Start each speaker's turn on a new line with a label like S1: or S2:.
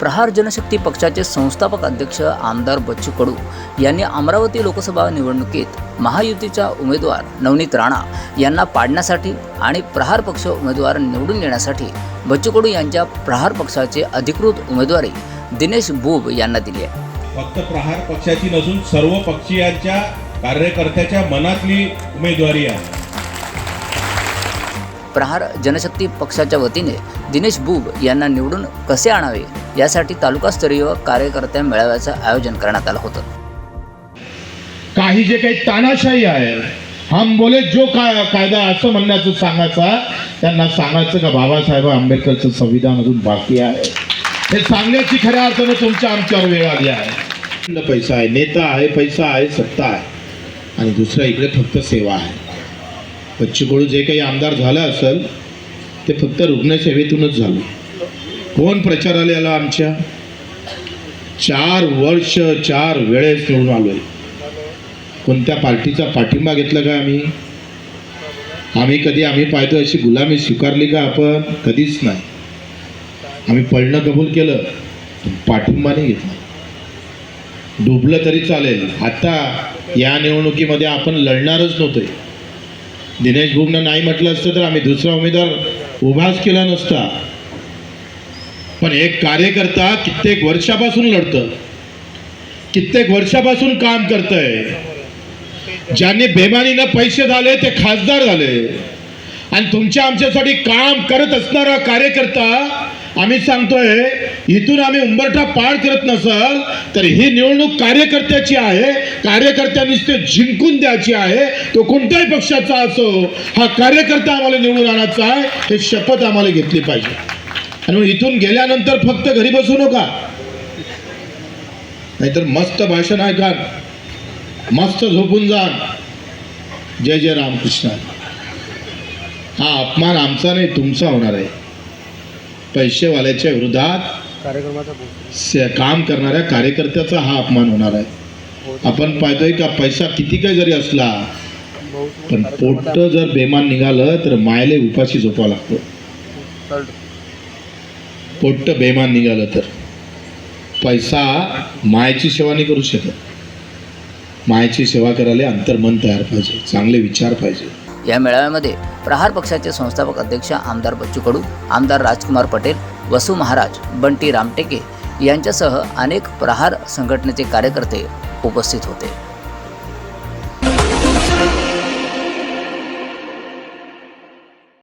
S1: प्रहार जनशक्ती पक्षाचे संस्थापक अध्यक्ष आमदार बच्चू कडू यांनी अमरावती लोकसभा निवडणुकीत महायुतीचा उमेदवार नवनीत राणा यांना पाडण्यासाठी आणि प्रहार पक्ष उमेदवार निवडून येण्यासाठी बच्चू कडू यांच्या प्रहार पक्षाचे अधिकृत उमेदवारी दिनेश बुब यांना दिली आहे.
S2: फक्त प्रहार पक्षाची नसून सर्व पक्षीयांच्या कार्यकर्त्याच्या मनातली उमेदवारी आहे.
S1: प्रहार जनशक्ती पक्षाच्या वतीने दिनेश बुब यांना निवडून कसे आणावे? यासाठी तालुकास्तरीय कार्यकर्त्या मेळाव्याचं आयोजन करण्यात आलं होतं.
S3: काही जे काही तानाशाही आहे हम बोले जो का कायदा असं म्हणण्याचं सांगायचा त्यांना सांगायचं का बाबासाहेब आंबेडकरचं संविधान अजून बाकी आहे? हे सांगण्याची खऱ्या अर्थानं तुमच्या आमच्यावर वेळ आली आहे. पैसा आहे नेता आहे पैसा आहे सत्ता आहे. आणि दुसरा इकडे फक्त सेवा आहे. बच्चूकडू जे काही आमदार झालं असेल ते फक्त रुग्णसेवेतूनच झालं. कोण प्रचाराला आला आमच्या? चार वर्ष चार वेळेस निवडून आलोय. कोणत्या पार्टीचा पाठिंबा घेतला का आम्ही? आम्ही कधी आम्ही पाहतो अशी गुलामी स्वीकारली का आपण? कधीच नाही. आम्ही पळणं कबूल केलं पाठिंबा नाही घेतला. डुबलं तरी चालेल. आता या निवडणुकीमध्ये आपण लढणारच नव्हते. दिनेश बुबनं नाही म्हटलं असतं तर आम्ही दुसरा उमेदवार उभाच केला नसता. पण एक कार्यकर्ता कित्येक वर्षापासून लढतं कित्येक वर्षापासून काम करतंय. ज्यांनी बेमानीनं पैसे झाले ते खासदार झाले. आणि तुमच्या आमच्यासाठी काम करत असणारा कार्यकर्ता आम्ही सांगतोय इथून आम्ही उंबरठा पार करत नसल तर ही निवडणूक कार्यकर्त्याची आहे. कार्यकर्त्यांनीच ते जिंकून द्यायची आहे. तो कोणत्याही पक्षाचा असो हा कार्यकर्ता आम्हाला निवडून आणायचा आहे हे शपथ आम्हाला घेतली पाहिजे. आणि मग इथून गेल्यानंतर फक्त घरी बसू नका. नाहीतर मस्त भाषण ऐका मस्त झोपून जा जय जय रामकृष्ण. हा अपमान आमचा नाही तुमचा होणार आहे. पैसेवाल्याच्या विरोधात काम करणाऱ्या कार्यकर्त्याचा हा अपमान होणार आहे. आपण पाहतोय का पैसा किती काही जरी असला पण पोट जर बेमान निघालं तर मायले उपाशी झोपावं लागतं. पोट्ट बेमान निघालं तर. पैसा मायची सेवा नाही करू शकत. मायची सेवा करायला अंतर्मन तयार पाहिजे चांगले विचार पाहिजे.
S1: या मेळाव्यामध्ये प्रहार पक्षाचे संस्थापक अध्यक्ष आमदार बच्चू कडू आमदार राजकुमार पटेल वसू महाराज बंटी रामटेके यांच्यासह अनेक प्रहार संघटनेचे कार्यकर्ते उपस्थित होते.